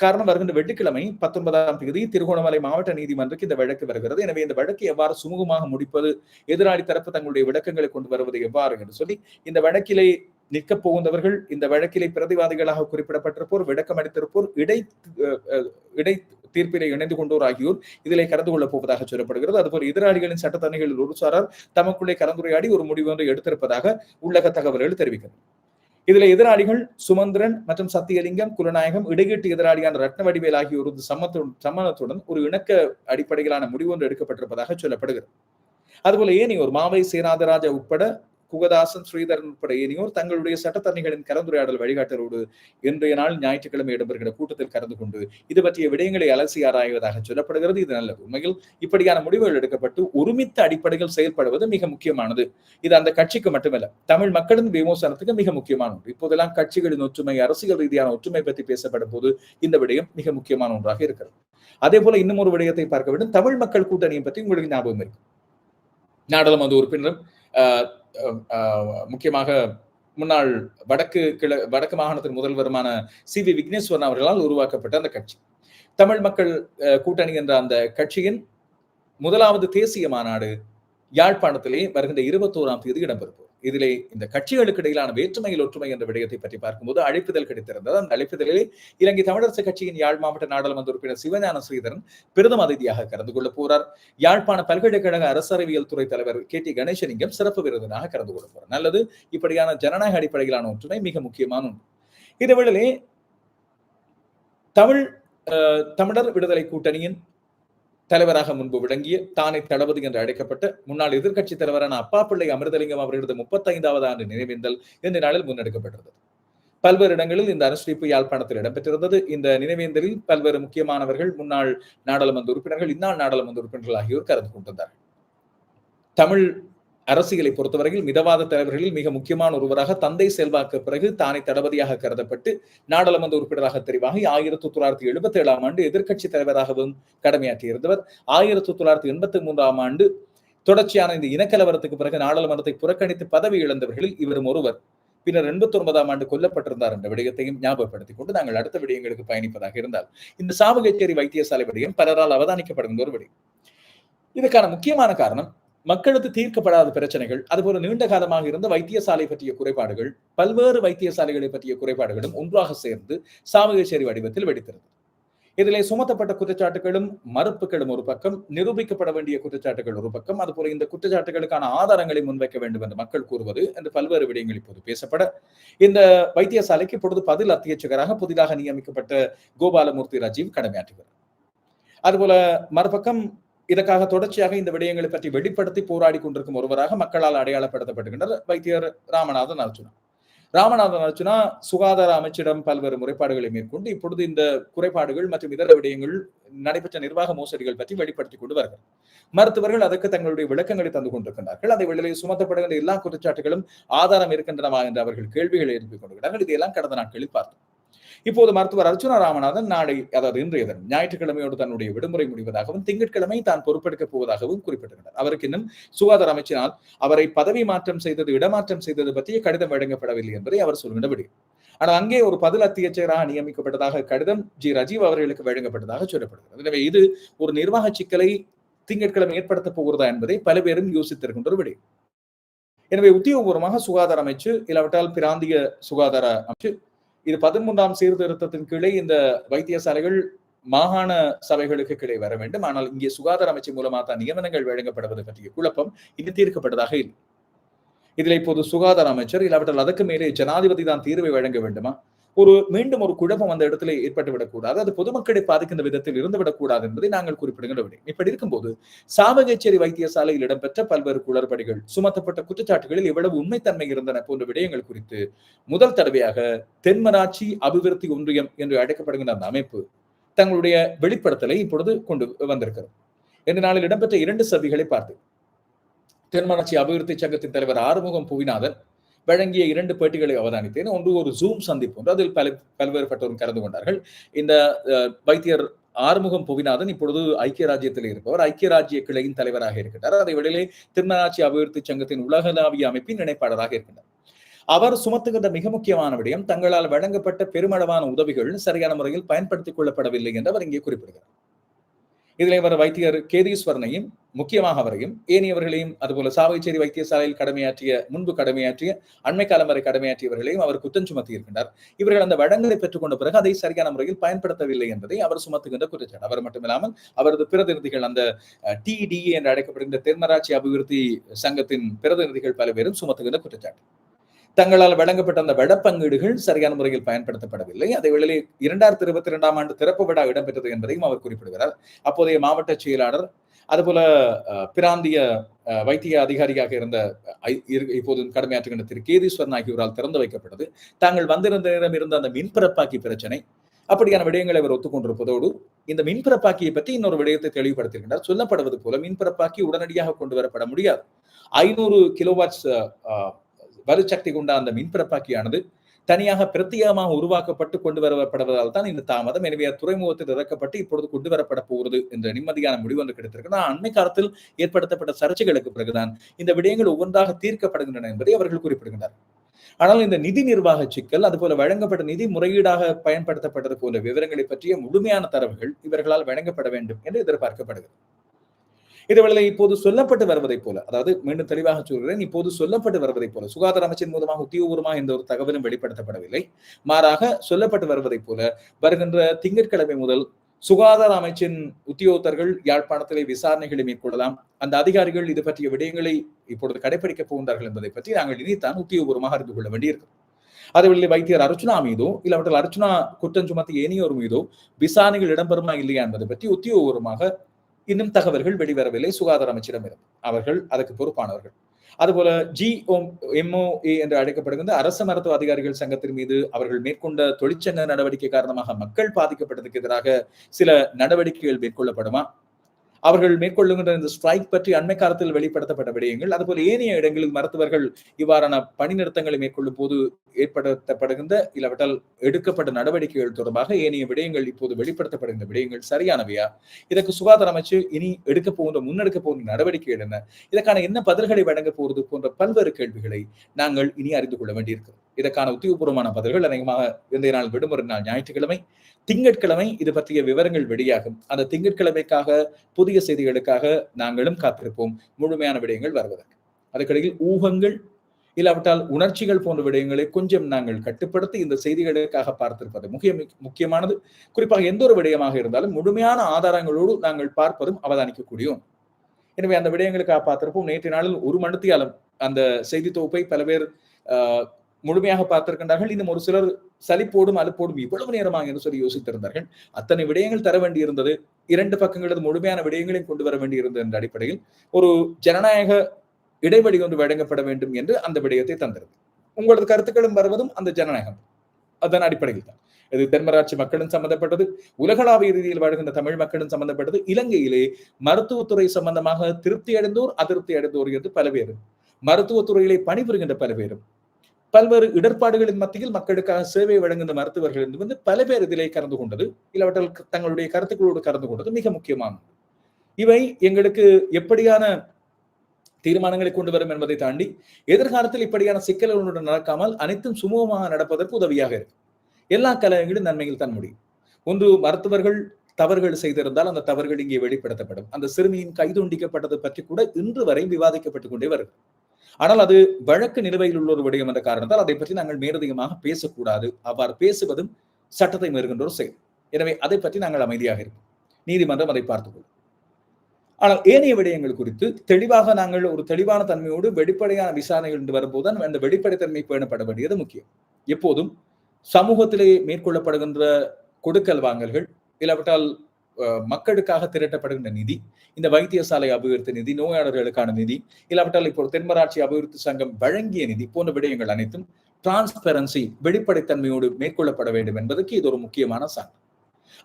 A: காரணம் வருகின்ற வெள்ளிக்கிழமை பத்தொன்பதாம் தேதி திருகோணமலை மாவட்ட நீதிமன்றக்கு இந்த வழக்கு வருகிறது. எனவே இந்த வழக்கு எவ்வாறு சுமூகமாக முடிப்பது எதிராளி தரப்பு தங்களுடைய விளக்கங்களை கொண்டு வருவது எவ்வாறு என்று சொல்லி இந்த வழக்கிலே நிற்கப் புகுந்தவர்கள் இந்த வழக்கிலே பிரதிவாதிகளாக குறிப்பிடப்பட்டிருப்போர் விளக்கம் அளித்திருப்போர் இடை இடை தீர்ப்பிலே இணைந்து கொண்டோர் ஆகியோர் இதிலே கலந்து கொள்ளப் போவதாக சொல்லப்படுகிறது. அதுபோல் எதிராளிகளின் சட்டத்தணிகளில் ஒரு சாரார் தமக்குள்ளே கலந்துரையாடி ஒரு முடிவு ஒன்றை எடுத்திருப்பதாக உள்ளக தகவல்கள் தெரிவிக்கிறது இதுல எதிராளிகள் சுமந்திரன் மற்றும் சத்தியலிங்கம் குலநாயகம் இடையீட்டு எதிராளியான ரத்ன வடிவேல் ஆகியோரது சம்மத்துடன் சம்மதத்துடன் ஒரு இணக்க அடிப்படையிலான முடிவு ஒன்று எடுக்கப்பட்டிருப்பதாக சொல்லப்படுகிறது. அதுபோல ஒரு மாவை சேனாதராஜா உட்பட குகதாசன் ஸ்ரீதரன் உட்பட ஏனையோர் தங்களுடைய சட்டத்தரணிகளின் கலந்துரையாடல் வழிகாட்டலோடு இன்றைய நாள் ஞாயிற்றுக்கிழமை இடம்பெறுகிற கூட்டத்தில் கலந்து கொண்டு இது பற்றிய விடயங்களை அலசி ஆராய்வதாக சொல்லப்படுகிறது. இது நல்ல உண்மையில் இப்படியான முடிவுகள் எடுக்கப்பட்டு ஒருமித்த அடிப்படையில் செயல்படுவது மிக முக்கியமானது. இது அந்த கட்சிக்கு மட்டுமல்ல தமிழ் மக்களின் விமோசனத்துக்கு மிக முக்கியமான ஒன்று. இப்போதெல்லாம் கட்சிகளின் ஒற்றுமை அரசியல் ரீதியான ஒற்றுமை பற்றி பேசப்படும் போது இந்த விடயம் மிக முக்கியமான ஒன்றாக இருக்கிறது. அதே போல இன்னும் ஒரு விடயத்தை பார்க்க வேண்டும். தமிழ் மக்கள் கூட்டணியை பற்றி உங்களுக்கு ஞாபகம் இருக்கு. நாடாளுமன்ற உறுப்பினரும் முக்கியமாக முன்னாள் வடக்கு கிழ வடக்கு மாகாணத்தின் முதல்வருமான சி வி விக்னேஸ்வரன் அவர்களால் உருவாக்கப்பட்ட அந்த கட்சி. தமிழ் மக்கள் கூட்டணி என்ற அந்த கட்சியின் முதலாவது தேசிய மாநாடு யாழ்ப்பாணத்திலே வருகின்ற இருபத்தோராம் தேதி இடம்பெறும் இதிலே இந்த கட்சிகளுக்கு இடையிலான வேற்றுமையில் ஒற்றுமை என்ற விடயத்தை பற்றி பார்க்கும்போது அழைப்புதல் கிடைத்திருந்தது. அந்த அழைப்புதலிலே இலங்கை தமிழரசு கட்சியின் யாழ் மாவட்ட நாடாளுமன்ற உறுப்பினர் சிவஞான ஸ்ரீதரன் பிரதம அதிதியாக கலந்து கொள்ள போறார். யாழ்ப்பாண பல்கலைக்கழக அரசறிவியல் துறை தலைவர் கே டி கணேசலிங்கம் சிறப்பு விருதினாக கலந்து கொள்ள போறார். நல்லது இப்படியான ஜனநாயக அடிப்படையிலான ஒற்றுமை மிக முக்கியமான ஒன்று. இதேவேளை தமிழ் தமிழர் விடுதலை கூட்டணியின் தலைவராக முன்பு விளங்கிய தானே தளபதி என்று அழைக்கப்பட்ட முன்னாள் எதிர்க்கட்சி தலைவரான அப்பா பிள்ளை அமிர்தலிங்கம் அவர்களது முப்பத்தைந்தாவது ஆண்டு நினைவேந்தல் இந்த நாளில் முன்னெடுக்கப்பட்டிருந்தது. பல்வேறு இடங்களில் இந்த அனுஷ்டிப்பு யாழ்ப்பாணத்தில் இடம்பெற்றிருந்தது. இந்த நினைவேந்தலில் பல்வேறு முக்கியமானவர்கள் முன்னாள் நாடாளுமன்ற உறுப்பினர்கள் இந்நாள் நாடாளுமன்ற உறுப்பினர்கள் ஆகியோர் கலந்து கொண்டிருந்தார்கள். தமிழ் அரசியலை பொறுத்தவரையில் மிதவாத தலைவர்களில் மிக முக்கியமான ஒருவராக தந்தை செல்வாக்கு பிறகு தானே தளபதியாக கருதப்பட்டு நாடாளுமன்ற உறுப்பினராக தெரிவாகி ஆயிரத்தி தொள்ளாயிரத்தி எழுபத்தி ஏழாம் ஆண்டு எதிர்க்கட்சி தலைவராகவும் கடமையாற்றியிருந்தவர் ஆயிரத்தி தொள்ளாயிரத்தி எண்பத்தி மூன்றாம் ஆண்டு தொடர்ச்சியான இந்த இனக்கலவரத்துக்கு பிறகு நாடாளுமன்றத்தை புறக்கணித்து பதவி இழந்தவர்களில் இவரும் ஒருவர். பின்னர் எண்பத்தி ஒன்பதாம் ஆண்டு கொல்லப்பட்டிருந்தார் என்ற விடயத்தையும் ஞாபகப்படுத்திக் கொண்டு நாங்கள் அடுத்த விடயங்களுக்கு பயணிப்பதாக இருந்தால் இந்த சாவகச்சேரி வைத்தியசாலை விடயம் பலரால் அவதானிக்கப்படுகின்ற ஒரு விடயம். இதுக்கான முக்கியமான காரணம் மக்களுக்கு தீர்க்கப்படாத பிரச்சனைகள் அதுபோல நீண்ட காலமாக இருந்த வைத்தியசாலை பற்றிய குறைபாடுகள் பல்வேறு வைத்தியசாலைகளை பற்றிய குறைபாடுகளும் ஒன்றாக சேர்ந்து சாவகச்சேரி வடிவத்தில் வெடித்திருந்தது. இதிலே சுமத்தப்பட்ட குற்றச்சாட்டுகளும் மறுப்புகளும் ஒரு பக்கம் நிரூபிக்கப்பட வேண்டிய குற்றச்சாட்டுகள் ஒரு பக்கம் அதுபோல இந்த குற்றச்சாட்டுகளுக்கான ஆதாரங்களை முன்வைக்க வேண்டும் என்று மக்கள் கூறுவது என்று பல்வேறு விடயங்கள் இப்போது பேசப்பட இந்த வைத்தியசாலைக்கு இப்பொழுது பதில் அத்தியட்சகராக புதிதாக நியமிக்கப்பட்ட கோபாலமூர்த்தி ராஜீவ் கடமையாற்றுகிறார் அதுபோல மறுபக்கம் இதற்காக தொடர்ச்சியாக இந்த விடயங்களை பற்றி வெளிப்படுத்தி போராடி கொண்டிருக்கும் ஒருவராக மக்களால் அடையாளப்படுத்தப்படுகின்றனர் வைத்தியர் ராமநாதன் அர்ஜுனா. ராமநாதன் அர்ஜுனா சுகாதார அமைச்சிடம் பல்வேறு முறைப்பாடுகளை மேற்கொண்டு இப்பொழுது இந்த குறைபாடுகள் மற்றும் இதர விடயங்கள் நடைபெற்ற நிர்வாக மோசடிகள் பற்றி வெளிப்படுத்திக் கொண்டு வருகிறார். மருத்துவர்கள் அதற்கு தங்களுடைய விளக்கங்களை தந்து கொண்டிருக்கிறார்கள் அதை வெளியில் சுமத்தப்படுகின்ற எல்லா குற்றச்சாட்டுகளும் ஆதாரம் இருக்கின்றனவா என்று அவர்கள் கேள்விகளை எழுப்பிக் கொண்டிருக்கிறார்கள். இதையெல்லாம் கடந்த நாட்களில் பார்த்தோம். இப்போது மருத்துவர் அர்ஜுனா ராமநாதன் நாளை அதாவது இன்றைய தினம் ஞாயிற்றுக்கிழமையோடு தன்னுடைய விடுமுறை முடிவதாகவும் திங்கட்கிழமை தான் பொறுப்பெடுக்கப் போவதாகவும் குறிப்பிட்டிருந்தார் அவருக்கு இன்னும் சுகாதார அமைச்சினால் அவரை பதவி மாற்றம் செய்தது இடமாற்றம் செய்தது பற்றிய கடிதம் வழங்கப்படவில்லை என்பதை அவர் சொல்கின்றபடி. ஆனால் அங்கே ஒரு பதில் அத்தியட்சராக நியமிக்கப்பட்டதாக கடிதம் ஜி. ரஜீவ் அவர்களுக்கு வழங்கப்பட்டதாக சொல்லப்படுகிறது. எனவே இது ஒரு நிர்வாக சிக்கலை திங்கட்கிழமை ஏற்படுத்த போகிறதா என்பதை பல பேரும் யோசித்திருக்கின்ற விடை. எனவே உத்தியோகபூர்வமாக சுகாதார அமைச்சு இல்லாவிட்டால் பிராந்திய சுகாதார அமைச்சு இது பதிமூன்றாம் சீர்திருத்தத்தின் கீழே இந்த வைத்தியசாலைகள் மாகாண சபைகளுக்கு கீழே வர வேண்டும். ஆனால் இங்கே சுகாதார அமைச்சு மூலமாக தான் நியமனங்கள் வழங்கப்படுவது பற்றிய குழப்பம் இது தீர்க்கப்பட்டதாக இல்லை. இதில் இப்போது சுகாதார அமைச்சர் இல்லாவிட்டால் அதற்கு மேலே ஜனாதிபதி தான் தீர்வை வழங்க வேண்டுமா? ஒரு மீண்டும் ஒரு குழப்பம் அந்த இடத்துல ஏற்பட்டு விடக்கூடாது. அது பொதுமக்களை பாதிக்கின்ற விதத்தில் இருந்து விடக்கூடாது என்பதை நாங்கள் குறிப்பிடுகின்ற விடயம் இப்படி இருக்கும்போது சாவகச்சேரி வைத்தியசாலையில் இடம்பெற்ற பல்வேறு குளறுபடிகள் சுமத்தப்பட்ட குற்றச்சாட்டுகளில் எவ்வளவு உண்மைத்தன்மை இருந்தன போன்ற விடயங்கள் குறித்து முதல் தடவையாக தென்மராட்சி அபிவிருத்தி ஒன்றியம் என்று அழைக்கப்படுகின்ற அந்த அமைப்பு தங்களுடைய வெளிப்படுத்தலை இப்பொழுது கொண்டு வந்திருக்கிறது. இந்த நாளில் இடம்பெற்ற இரண்டு சதிகளை பார்த்து தென்மராட்சி அபிவிருத்தி சங்கத்தின் தலைவர் ஆறுமுகம் புவிநாதன் வழங்கிய இரண்டு பேட்டிகளை அவதானித்தேன். ஒன்று ஒரு ஜூம் சந்திப்பு ஒன்று. அதில் பல பல்வேறுபட்டோரும் கலந்து கொண்டார்கள். இந்த வைத்தியர் ஆறுமுகம் புவிநாதன் இப்பொழுது ஐக்கிய ராஜ்யத்தில் இருப்பவர். ஐக்கிய ராஜ்ய கிளையின் தலைவராக இருக்கின்றார். அதை வெளியிலே திருநாட்சி அபிவிருத்தி சங்கத்தின் உலகளாவிய அமைப்பின் இணைப்பாளராக இருக்கின்றார். அவர் சுமத்துகின்ற மிக முக்கியமான விடயம் தங்களால் வழங்கப்பட்ட பெருமளவான உதவிகள் சரியான முறையில் பயன்படுத்திக் கொள்ளப்படவில்லை என்று அவர் இங்கே குறிப்பிடுகிறார். இதில் இவர் வைத்தியர் கேதீஸ்வரனையும் முக்கியமாக அவரையும் ஏனியவர்களையும் அதுபோல சாவைச்சேரி வைத்தியசாலையில் கடமையாற்றிய முன்பு கடமையாற்றிய அண்மை காலம் வரை கடமையாற்றியவர்களையும் அவர் குற்றம் சுமத்தி இருக்கின்றார். இவர்கள் அந்த வளங்களை பெற்றுக்கொண்ட பிறகு அதை சரியான முறையில் பயன்படுத்தவில்லை என்பதை அவர் சுமத்துகின்ற குற்றச்சாட்டு. அவர் மட்டுமில்லாமல் அவரது பிரதிநிதிகள் அந்த டிடிஏ என்று அழைக்கப்படுகின்ற தென்மராட்சி அபிவிருத்தி சங்கத்தின் பிரதிநிதிகள் பல பேரும் சுமத்துகின்ற குற்றச்சாட்டு. தங்களால் வழங்கப்பட்ட அந்த வடப்பங்கீடுகள் சரியான முறையில் பயன்படுத்தப்படவில்லை. அதை வேளையில் இரண்டாயிரத்தி இருபத்தி இரண்டாம் ஆண்டு திறப்பு விழா இடம்பெற்றது என்பதையும் அவர் குறிப்பிடுகிறார். அப்போதைய மாவட்ட செயலாளர் அதுபோல பிராந்திய வைத்திய அதிகாரியாக இருந்த இப்போது கடமையாற்றுகின்ற திரு. கேதீஸ்வரன் ஆகியோரால் திறந்து வைக்கப்பட்டது. தாங்கள் வந்திருந்த நேரம் இருந்த அந்த மின்பரப்பாக்கி பிரச்சனை அப்படியான விடயங்களை அவர் ஒத்துக்கொண்டிருப்பதோடு இந்த மின்பரப்பாக்கியை பற்றி இன்னொரு விடயத்தை தெளிவுபடுத்திருக்கிறார் சொல்லப்படுவது போல மின்பரப்பாக்கி உடனடியாக கொண்டு வரப்பட முடியாது. ஐநூறு கிலோவாட்ஸ் பருசக்தி கொண்ட அந்த மின்பிறப்பாக்கியானது தனியாக பிரத்யேகமாக உருவாக்கப்பட்டு கொண்டு வரப்படுவதால் தான் இந்த தாமதம். எனவே துறைமுகத்தில் இறக்கப்பட்டு இப்பொழுது கொண்டு வரப்பட போகிறது என்ற நிம்மதியான முடிவு ஒன்று கிடைத்திருக்கு நான் அண்மை காலத்தில் ஏற்படுத்தப்பட்ட சர்ச்சைகளுக்கு பிறகுதான் இந்த விடயங்கள் ஒவ்வொன்றாக தீர்க்கப்படுகின்றன என்பதை அவர்கள் குறிப்பிடுகின்றனர் ஆனால் இந்த நிதி நிர்வாக சிக்கல் அதுபோல வழங்கப்பட்ட நிதி முறையீடாக பயன்படுத்தப்பட்டது போல விவரங்களை பற்றிய முழுமையான தரவுகள் இவர்களால் வழங்கப்பட வேண்டும் என்று எதிர்பார்க்கப்படுகிறது. இதுவேளை இப்போது சொல்லப்பட்டு வருவதை போல அதாவது மீண்டும் தெளிவாக சொல்கிறேன் இப்போது சொல்லப்பட்டு வருவதை போல சுகாதார அமைச்சின் மூலமாக உத்தியோகபூர்வமாக எந்த ஒரு தகவலும் வெளிப்படுத்தப்படவில்லை. மாறாக சொல்லப்பட்டு வருவதை போல வருகின்ற திங்கட்கிழமை முதல் சுகாதார அமைச்சின் உத்தியோகத்தர்கள் யாழ்ப்பாணத்திலே விசாரணைகளை மேற்கொள்ளலாம். அந்த அதிகாரிகள் இது பற்றிய விடயங்களை இப்பொழுது கடைபிடிக்கப் போகின்றார்கள் என்பதை பற்றி நாங்கள் இனித்தான் உத்தியோகபூர்வமாக அறிந்து கொள்ள வேண்டியிருக்கும் அதுவெளி வைத்தியர் அர்ச்சுனா மீதோ இல்லாவற்றில் அர்ச்சுனா குற்றம் சுமத்தி ஏனியோர் மீதோ விசாரணைகள் இடம்பெறுமா இல்லையா என்பதை பற்றி உத்தியோகபூர்வமாக இன்னும் தகவல்கள் வெளிவரவில்லை. சுகாதார அமைச்சிடம் இருந்து. அவர்கள் அதுக்கு பொறுப்பானவர்கள். அதுபோல ஜி ஓம் எம்ஓஏ என்று அழைக்கப்படுகின்ற அரசு மருத்துவ அதிகாரிகள் சங்கத்தின் மீது அவர்கள் மேற்கொண்ட தொழிற்சங்க நடவடிக்கை காரணமாக மக்கள் பாதிக்கப்பட்டதுக்கு எதிராக சில நடவடிக்கைகள் மேற்கொள்ளப்படுமா? அவர்கள் மேற்கொள்ளுகின்ற இந்த ஸ்ட்ரைக் பற்றி அண்மை காலத்தில் வெளிப்படுத்தப்பட்ட விடயங்கள். அதுபோல ஏனைய இடங்களில் மருத்துவர்கள் இவ்வாறான பணி நிறுத்தங்களை மேற்கொள்ளும் போது ஏற்படுத்தப்படுகின்ற இல்லாவிட்டால் எடுக்கப்பட்ட நடவடிக்கைகள் தொடர்பாக ஏனைய விடயங்கள் இப்போது வெளிப்படுத்தப்படுகின்ற விடயங்கள் சரியானவையா? இதற்கு சுகாதார அமைச்சு இனி எடுக்க போகின்ற முன்னெடுக்க போகின்ற நடவடிக்கைகள் என்ன? இதற்கான என்ன பதில்களை வழங்க போவது போன்ற பல்வேறு கேள்விகளை நாங்கள் இனி அறிந்து கொள்ள வேண்டியிருக்கிறோம் இதற்கான உத்தியோகபூர்வமான பதில்கள் அநேகமாக இன்றைய நாள் விடுமுறை நாள் ஞாயிற்றுக்கிழமை திங்கட்கிழமை இது பற்றிய விவரங்கள் வெளியாகும். அந்த திங்கட்கிழமைக்காக புதிய செய்திகளுக்காக நாங்களும் காத்திருப்போம். முழுமையான விடயங்கள் வருவதற்கு. அதுக்கிடையில் ஊகங்கள் இல்லாவிட்டால் உணர்ச்சிகள் போன்ற விடயங்களை கொஞ்சம் நாங்கள் கட்டுப்படுத்தி இந்த செய்திகளுக்காக பார்த்திருப்பது முக்கிய முக்கியமானது. குறிப்பாக எந்த ஒரு விடயமாக இருந்தாலும் முழுமையான ஆதாரங்களோடு நாங்கள் பார்ப்பதும் அவதானிக்கக்கூடியோம் எனவே அந்த விடயங்களுக்காக பார்த்திருப்போம் நேற்று நாளில் ஒரு மணித்தியாலும் அந்த செய்தி தொகுப்பை பல பேர் முழுமையாக பார்த்திருக்கின்றார்கள். இன்னும் ஒரு சிலர் சலிப்போடும் அலுப்போடும் இவ்வளவு நேரமாக என்று சொல்லி யோசித்திருந்தார்கள். அத்தனை விடயங்கள் தர வேண்டியிருந்தது. இரண்டு பக்கங்களது முழுமையான விடயங்களையும் கொண்டு வர வேண்டியிருந்தது என்ற அடிப்படையில் ஒரு ஜனநாயக இடைவெளி ஒன்று வழங்கப்பட வேண்டும் என்று அந்த விடயத்தை தந்தது உங்களது கருத்துக்களும் வருவதும் அந்த ஜனநாயகம். அதன் அடிப்படையில் தான். இது தென்மராட்சி மக்களும் சம்பந்தப்பட்டது. உலகளாவிய ரீதியில் வாழ்கின்ற தமிழ் மக்களும் சம்பந்தப்பட்டது. இலங்கையிலே மருத்துவத்துறை சம்பந்தமாக திருப்தி அடைந்தோர் அதிருப்தி அடைந்தோர் என்று பல பேரும் மருத்துவத்துறையிலே பணிபுரிகின்ற பல பேரும் பல்வேறு இடர்பாடுகளின் மத்தியில் மக்களுக்காக சேவை வழங்குகின்ற மருத்துவர்கள் என்று வந்து பல பேர் இதிலே கலந்து கொண்டது இல்லாவற்றால் தங்களுடைய கருத்துக்களோடு கலந்து கொண்டது மிக முக்கியமானது. இவை எங்களுக்கு எப்படியான தீர்மானங்களை கொண்டு வரும் என்பதை தாண்டி எதிர்காலத்தில் இப்படியான சிக்கல்களுடன் நடக்காமல் அனைத்தும் சுமூகமாக நடப்பதற்கு உதவியாக இருக்கு. எல்லா கலைஞர்களும் நன்மையில் தான் முடியும். ஒன்று மருத்துவர்கள் தவறுகள் செய்திருந்தால் அந்த தவறுகள் இங்கே வெளிப்படுத்தப்படும். அந்த சிறுமியின் கைதுண்டிக்கப்பட்டது பற்றி கூட இன்று வரை விவாதிக்கப்பட்டுக் கொண்டே வருகிறது. ஆனால் அது வழக்கு நிலுவையில் உள்ள ஒரு விடயம் என்ற காரணத்தால் அதை பற்றி நாங்கள் மேலதிகமாக பேசக்கூடாது. அவ்வாறு பேசுவதும் சட்டத்தை மீறுகின்ற ஒரு செயல். எனவே அதை பற்றி நாங்கள் அமைதியாக இருப்போம். நீதிமன்றம் அதை பார்த்துக்கொள்ளும் ஆனால் ஏனைய விடயங்கள் குறித்து தெளிவாக நாங்கள் ஒரு தெளிவான தன்மையோடு வெளிப்படையான விசாரணைகள் என்று வரும்போது அந்த வெளிப்படைத்தன்மை பேணப்பட வேண்டியது முக்கியம். எப்போதும் சமூகத்திலே மேற்கொள்ளப்படுகின்ற கொடுக்கல் வாங்கல்கள் இல்லாவிட்டால் மக்களுக்காக திரட்டப்படுகின்ற நிதி இந்த வைத்தியசாலை அபிவிருத்தி நிதி நோயாளர்களுக்கான நிதி இல்லாவிட்டால் இப்போ தென்மராட்சி அபிவிருத்தி சங்கம் வழங்கிய நிதி போன்ற விடயங்கள் அனைத்தும் டிரான்ஸ்பெரன்சி வெளிப்படைத்தன்மையோடு மேற்கொள்ளப்பட வேண்டும் என்பதற்கு இது ஒரு முக்கியமான சான்று.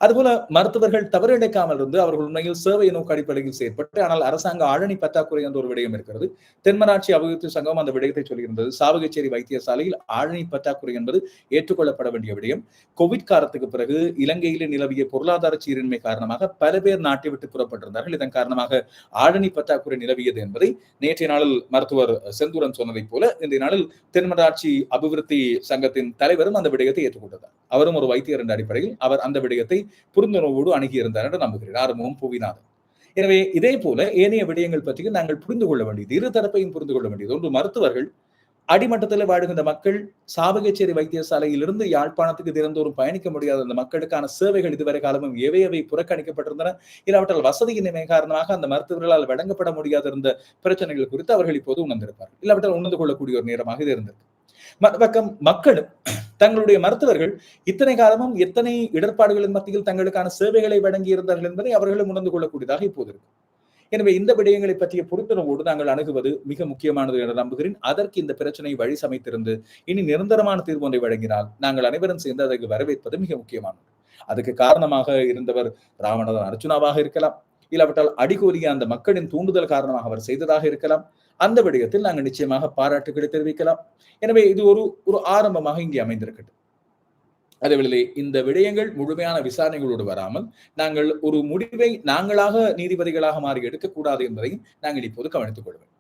A: அதுபோல மருத்துவர்கள் தவறிழைக்காமல் இருந்து அவர்கள் உண்மையில் சேவை நோக்கு அடிப்படையில் செயற்பட்டு ஆனால் அரசாங்க ஆழனி பற்றாக்குறை என்ற ஒரு விடயம் இருக்கிறது. தென்மராட்சி அபிவிருத்தி சங்கம் அந்த விடயத்தை சொல்லியிருந்தது. சாவகச்சேரி வைத்தியசாலையில் ஆழனி பற்றாக்குறை என்பது ஏற்றுக்கொள்ளப்பட வேண்டிய விடயம். கோவிட் காலத்துக்கு பிறகு இலங்கையில் நிலவிய பொருளாதார சீரின்மை காரணமாக பல பேர் நாட்டை விட்டு புறப்பட்டிருந்தார்கள். இதன் காரணமாக ஆழனி பற்றாக்குறை நிலவியது என்பதை நேற்றைய நாளில் மருத்துவர் செந்தூரன் சொன்னதைப் போல இந்த நாளில் தென்மராட்சி அபிவிருத்தி சங்கத்தின் தலைவரும் அந்த விடயத்தை ஏற்றுக்கொண்டார் அவரும் ஒரு வைத்தியர் என்ற அடிப்படையில் அவர் அந்த விடயத்தை புரிந்துணர்வோடு அணுகியிருந்தார் என்று நம்புகிறேன். ஆறுமுகம் புவிநாதன். எனவே இதே போல ஏனைய விடயங்கள் பற்றியும் நாங்கள் புரிந்து கொள்ள வேண்டியது இரு தரப்பையும் புரிந்து கொள்ள வேண்டியது. ஒன்று மருத்துவர்கள் அடிமட்டத்தில் வாழுகின்ற மக்கள் சாவகச்சேரி வைத்தியசாலையிலிருந்து யாழ்ப்பாணத்துக்கு தினந்தோறும் பயணிக்க முடியாத அந்த மக்களுக்கான சேவைகள் இதுவரை காலமும் எவை எவை புறக்கணிக்கப்பட்டிருந்தன இல்லாவற்றால் வசதியின்மை காரணமாக அந்த மருத்துவர்களால் வழங்கப்பட முடியாத இருந்த பிரச்சனைகள் குறித்து அவர்கள் இப்போது உணர்ந்திருப்பார்கள். இல்லாவற்றால் உணர்ந்து கொள்ளக்கூடிய ஒரு நேரமாக இது இருந்திருக்கு. மறுபக்கம் மக்களும் தங்களுடைய மருத்துவர்கள் இத்தனை காலமும் எத்தனை இடர்பாடுகளின் மத்தியில் தங்களுக்கான சேவைகளை வழங்கி இருந்தார்கள் என்பதை அவர்களும் உணர்ந்து கொள்ளக்கூடியதாக இப்போது இருக்கும் எனவே இந்த விடயங்களை பற்றிய பொறுத்துணர்வோடு நாங்கள் அணுகுவது மிக முக்கியமானது என நம்புகிறேன். அதற்கு இந்த பிரச்சனை வழி சமைத்திருந்து இனி நிரந்தரமான தீர்வு ஒன்றை வழங்கினால் நாங்கள் அனைவரும் சேர்ந்து அதற்கு வரவேற்பது மிக முக்கியமானது. அதுக்கு காரணமாக இருந்தவர் ராவணன் அர்ஜுனாவாக இருக்கலாம். இல்லாவிட்டால் அடிகோலிய அந்த மக்களின் தூண்டுதல் காரணமாக அவர் செய்ததாக இருக்கலாம். அந்த விடயத்தில் நாங்கள் நிச்சயமாக பாராட்டுகளை தெரிவிக்கலாம். எனவே இது ஒரு ஒரு ஆரம்பமாக இங்கே அமைந்திருக்கட்டும் அதேவேளை இந்த விடயங்கள் முழுமையான விசாரணைகளோடு வராமல் நாங்கள் ஒரு முடிவை நாங்களாக நீதிபதிகளாக மாறி எடுக்கக்கூடாது என்பதையும் நாங்கள் இப்போது கவனித்துக் கொள்வோம்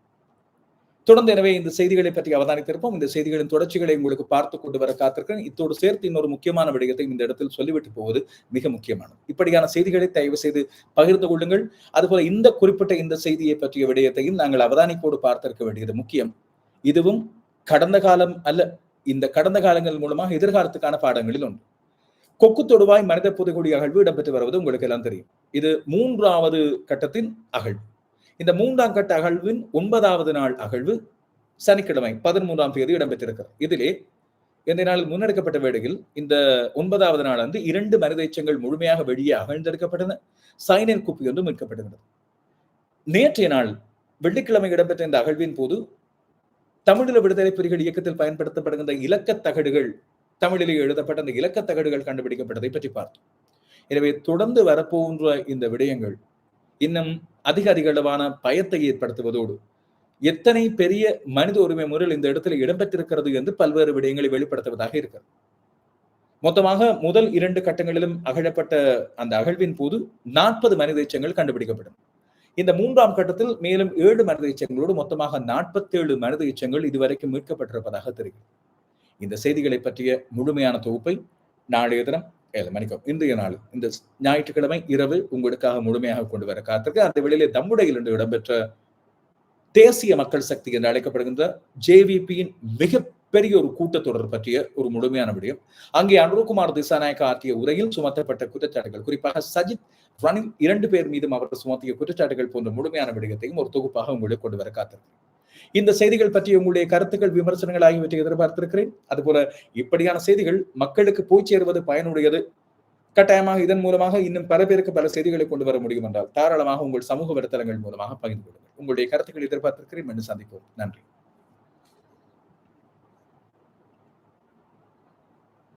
A: தொடர்ந்து எனவே இந்த செய்திகளை பற்றி அவதானித்திருப்போம். இந்த செய்திகளின் தொடர்ச்சிகளை உங்களுக்கு பார்த்து கொண்டு வர காத்திருக்கிறேன். இத்தோடு சேர்த்து இன்னொரு முக்கியமான விடயத்தை இந்த இடத்தில் சொல்லிவிட்டு போவது மிக முக்கியமானது. இப்படியான செய்திகளை தயவு செய்து பகிர்ந்து கொள்ளுங்கள். அதுபோல இந்த குறிப்பிட்ட இந்த செய்தியை பற்றிய விடயத்தையும் நாங்கள் அவதானிப்போடு பார்த்திருக்க வேண்டியது முக்கியம். இதுவும் கடந்த காலம் அல்ல இந்த கடந்த காலங்கள் மூலமாக எதிர்காலத்துக்கான பாடங்களில் ஒன்று. கொக்கு தொடுவாய் மனித புதுகுடி அகழ்வு இடம்பெற்று வருவது உங்களுக்கு எல்லாம் தெரியும். இது மூன்றாவது கட்டத்தின் அகழ்வு. இந்த மூன்றாம் கட்ட அகழ்வின் ஒன்பதாவது நாள் அகழ்வு சனிக்கிழமை பதிமூன்றாம் தேதி இடம்பெற்றிருக்கிறது. இதிலே இந்த நாளில் முன்னெடுக்கப்பட்ட வேடையில் இந்த ஒன்பதாவது நாள் வந்து இரண்டு மனித எச்சங்கள் முழுமையாக வெளியே அகழ்ந்தெடுக்கப்பட்டன. சைனல் குப்பி ஒன்று மீட்கப்பட்டிருந்தது நேற்றைய நாள் வெள்ளிக்கிழமை இடம்பெற்ற இந்த அகழ்வின் போது தமிழில் விடுதலை புலிகள் இயக்கத்தில் பயன்படுத்தப்படுகின்ற இலக்கத் தகடுகள் தமிழிலே எழுதப்பட்ட அந்த இலக்க தகடுகள் கண்டுபிடிக்கப்பட்டதை பற்றி பார்த்தோம். எனவே தொடர்ந்து வரப்போன்ற இந்த விடயங்கள் இன்னும் அதிக அதிக அளவான பயத்தை ஏற்படுத்துவதோடு எத்தனை பெரிய மனித உரிமை முறையில் இந்த இடத்துல இடம்பெற்றிருக்கிறது என்று பல்வேறு விடயங்களை வெளிப்படுத்துவதாக இருக்கிறது. மொத்தமாக முதல் இரண்டு கட்டங்களிலும் அகழப்பட்ட அந்த அகழ்வின் போது நாற்பது மனித எச்சங்கள் கண்டுபிடிக்கப்படும். இந்த மூன்றாம் கட்டத்தில் மேலும் ஏழு மனித எச்சங்களோடு மொத்தமாக நாற்பத்தேழு மனித எச்சங்கள் இதுவரைக்கும் மீட்கப்பட்டிருப்பதாக தெரிகிறது. இந்த செய்திகளை பற்றிய முழுமையான தொகுப்பை நாளைய தினம் ஏழு மணிக்கும் இன்றைய நாள் இந்த ஞாயிற்றுக்கிழமை இரவு உங்களுக்காக முழுமையாக கொண்டு வர காத்திருக்க. அந்த வேளையிலே தம்முடையில் இன்று இடம்பெற்ற தேசிய மக்கள் சக்தி என்று அழைக்கப்படுகின்ற ஜேவிபியின் மிக பெரிய ஒரு கூட்டத்தொடர் பற்றிய ஒரு முழுமையான விடயம். அங்கே அனுருகுமார் திசாநாயக்க ஆற்றிய உரையில் சுமத்தப்பட்ட குற்றச்சாட்டுகள் குறிப்பாக சஜித் ரணில் இரண்டு பேர் மீதும் அவர் சுமத்திய குற்றச்சாட்டுகள் போன்ற முழுமையான விடயத்தையும் ஒரு தொகுப்பாக உங்களுக்கு கொண்டு வர காத்திருக்கிறேன் இந்த செய்திகள் பற்றி உங்களுடைய கருத்துக்கள் விமர்சனங்கள் ஆகியவற்றை எதிர்பார்த்திருக்கிறேன். அதுபோல இப்படியான செய்திகள் மக்களுக்கு போய் சேருவது பயனுடையது. கட்டாயமாக இதன் மூலமாக இன்னும் பல பேருக்கு பல செய்திகளை கொண்டு வர முடியும் என்றால் தாராளமாக உங்கள் சமூக வலைத்தளங்கள் மூலமாக பகிர்ந்து கொள்ளுங்கள். உங்களுடைய கருத்துக்கள் எதிர்பார்த்திருக்கிறேன். என்று சந்திப்போம். நன்றி.